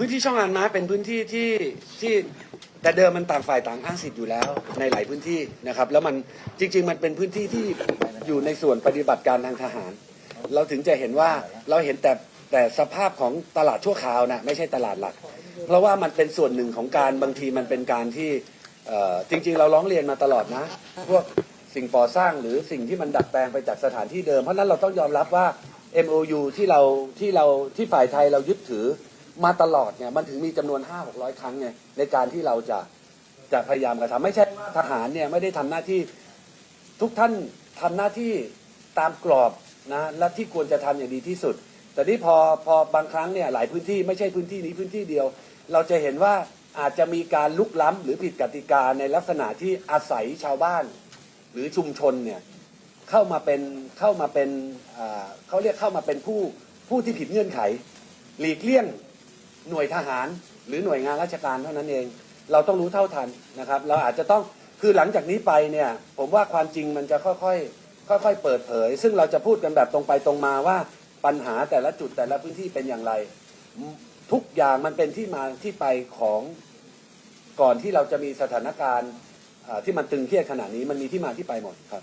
พื้นที่ช่องอานม้าเป็นพื้นที่ที่ที่แต่เดิมมันต่างฝ่ายต่างอ้างสิทธิ์อยู่แล้วในหลายพื้นที่นะครับ แล้วมันจริง ๆ มันเป็นพื้นที่ที่อยู่ในส่วนปฏิบัติการทางทหาร เราถึงจะเห็นว่าเราเห็นแต่แต่สภาพของตลาดชั่วคราวนะไม่ใช่ตลาดหลัก เพราะว่ามันเป็นส่วนหนึ่งของการบางทีมันเป็นการที่เอ่อจริง ๆ เราร้องเรียนมาตลอดนะ พวกสิ่งก่อสร้างหรือสิ่งที่มันดัดแปลงไปจากสถานที่เดิม เพราะฉะนั้นเราต้องยอมรับว่า MOU ที่เราที่เราที่ฝ่ายไทยเรายึดถือ มาตลอดเนี่ยมันถึงมีจำนวน5 6 0 0ครั้งไงในการที่เราจะจะพยายามกระทำไม่ใช่ว่าทหารเนี่ยไม่ได้ทำหน้าที่ทุกท่านทำหน้าที่ตามกรอบนะและที่ควรจะทำอย่างดีที่สุด แต่นี่พอพอบางครั้งเนี่ยหลายพื้นที่ไม่ใช่พื้นที่นี้พื้นที่เดียว เราจะเห็นว่าอาจจะมีการลุกล้ำหรือผิดกติกาในลักษณะที่อาศัยชาวบ้าน หรือชุมชนเนี่ยเข้ามาเป็นเข้ามาเป็นเขาเรียกเข้ามาเป็นผู้ผู้ที่ผิดเงื่อนไข หลีกเลี่ยง หน่วยทหาร หรือหน่วยงานราชการเท่านั้นเอง เราต้องรู้เท่าทันนะครับ เราอาจจะต้องคือหลังจากนี้ไปเนี่ยผมว่าความจริงมันจะค่อยๆค่อย ๆ เปิดเผย ซึ่งเราจะพูดกันแบบตรงไปตรงมาว่าปัญหาแต่ละจุดแต่ละพื้นที่เป็นอย่างไร ทุกอย่างมันเป็นที่มาที่ไปของก่อนที่เราจะมีสถานการณ์ที่มันตึงเครียดขนาดนี้มันมีที่มาที่ไปหมดครับ